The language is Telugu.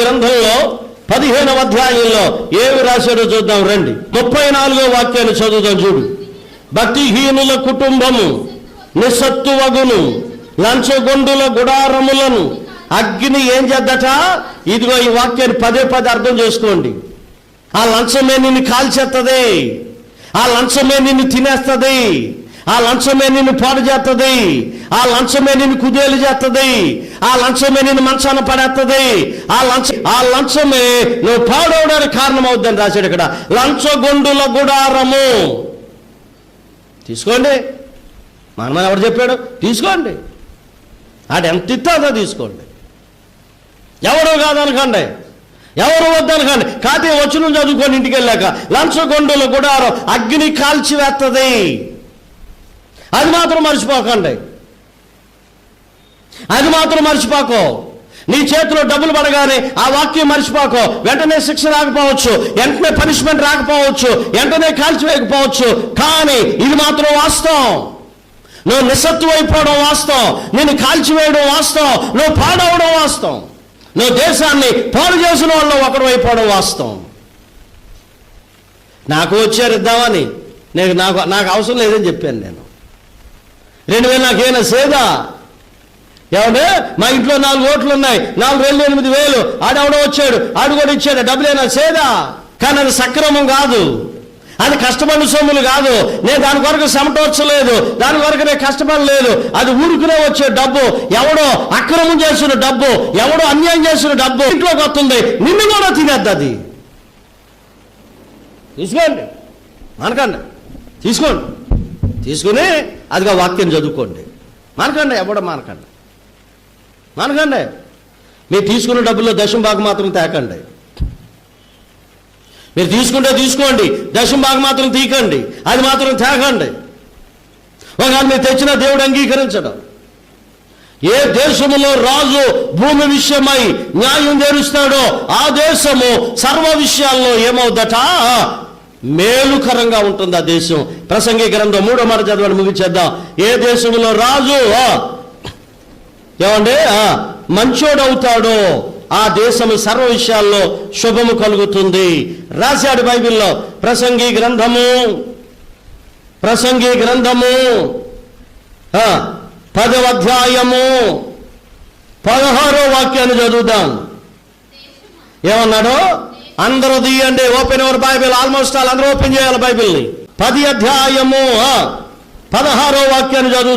గ్రంథంలో పదిహేనవ అధ్యాయంలో ఏమి రాశాడో చూద్దాం రండి. ముప్పై నాలుగో వాక్యాన్ని చదువుదాం చూడు. భక్తిహీనుల కుటుంబము నిస్సత్తువగును లంచగొండుల గుడారములను అగ్ని ఏం చేద్దట? ఇదిగో ఈ వాక్యాన్ని పదే పదే అర్థం చేసుకోండి. ఆ లంచమే నిన్ను కాల్చేస్తుంది ఆ లంచమే నిన్ను తినేస్తుంది. ఆ లంచమే నిన్ను పాడు చేస్తుంది ఆ లంచమే నిన్ను కుదేలు చేస్తుంది ఆ లంచమే నిన్ను మంచాన పడేస్తుంది ఆ లంచ ఆ లంచమే నువ్వు పాడవడానికి కారణం అవుద్దని రాశాడు ఇక్కడ. లంచగొండుల గుడారము. తీసుకోండి. మన ఎవరు చెప్పాడు? తీసుకోండి. ఆడు ఎంత ఇస్తుందో తీసుకోండి. ఎవరు కాదనకండి. ఎవరు వద్దనకండి. కాతే వచ్చిన చదువుకొని ఇంటికి వెళ్ళాక లంచగొండుల గుడారం అగ్ని కాల్చివేస్తుంది అది మాత్రం మర్చిపోకండి. అది మాత్రం మర్చిపోకో. నీ చేతిలో డబ్బులు పడగానే ఆ వాక్యం మర్చిపోకో. వెంటనే శిక్ష రాకపోవచ్చు. వెంటనే పనిష్మెంట్ రాకపోవచ్చు. వెంటనే కాల్చివేయకపోవచ్చు. కానీ ఇది మాత్రం వాస్తవం. నువ్వు నిస్సత్వం అయిపోవడం వాస్తవం. నేను కాల్చివేయడం వాస్తవం. నువ్వు పాడవడం వాస్తవం. నువ్వు దేశాన్ని పాడు చేసిన వాళ్ళు ఒకడు అయిపోవడం వాస్తవం. నాకు వచ్చారు ఇద్దామని. నేను నాకు నాకు అవసరం లేదని చెప్పాను నేను. రెండు వేలు నాకేమైనా సేదా? ఏమంటే మా ఇంట్లో నాలుగు ఓట్లు ఉన్నాయి. నాలుగు వేలు ఎనిమిది వేలు. ఆడెవడో వచ్చాడు. ఆడు కూడా ఇచ్చాడు. డబ్బులేనా సేదా? కానీ అది సక్రమం కాదు. అది కష్టపడిన సొమ్ములు కాదు. నేను దాని కొరకు సమటోర్చలేదు దాని కొరకు నేను కష్టపడలేదు. అది ఊరుకునే వచ్చే డబ్బు. ఎవడో అక్రమం చేసిన డబ్బు. ఎవడో అన్యాయం చేసిన డబ్బు. ఇంట్లోకి వస్తుంది నిన్ను కూడా తినేద్ది అది. తీసుకోండి. మనకండి. తీసుకోండి. తీసుకుని అదిగా వాక్యం చదువుకోండి. మనకండి ఎవడ మనకండి మనకండి మీరు తీసుకున్న డబ్బుల్లో దశం భాగం మాత్రం తేకండి. మీరు తీసుకుంటే తీసుకోండి దశం భాగం మాత్రం తీకండి అది మాత్రం తేకండి. ఒకవేళ మీరు తెచ్చిన దేవుడు అంగీకరించడం. ఏ దేశములో రాజు భూమి విషయమై న్యాయం తెరుస్తాడో ఆ దేశము సర్వ విషయాల్లో ఏమవుదట? మేలుకరంగా ఉంటుంది ఆ దేశం? ప్రసంగి గ్రంథం మూడో మాట చదవండి ముగించేద్దాం. ఏ దేశంలో రాజు ఏమండి? ఆ, మంచోడవుతాడో ఆ దేశము సర్వ విషయాల్లో శుభము కలుగుతుంది. రాశాడు బైబిల్లో ప్రసంగి గ్రంథము ప్రసంగి గ్రంథము ఆ, పదవ అధ్యాయము పదహారో వాక్యాన్ని చదువుదాం. ఏమన్నాడు? అందరూ తీయండి ఓపెన్ ఎవరు బైబిల్ ఆల్మోస్ట్ ఆల్ అందరూ ఓపెన్ చేయాలి బైబిల్ని పది అధ్యాయము పదహారో వాక్యాన్ని చదువు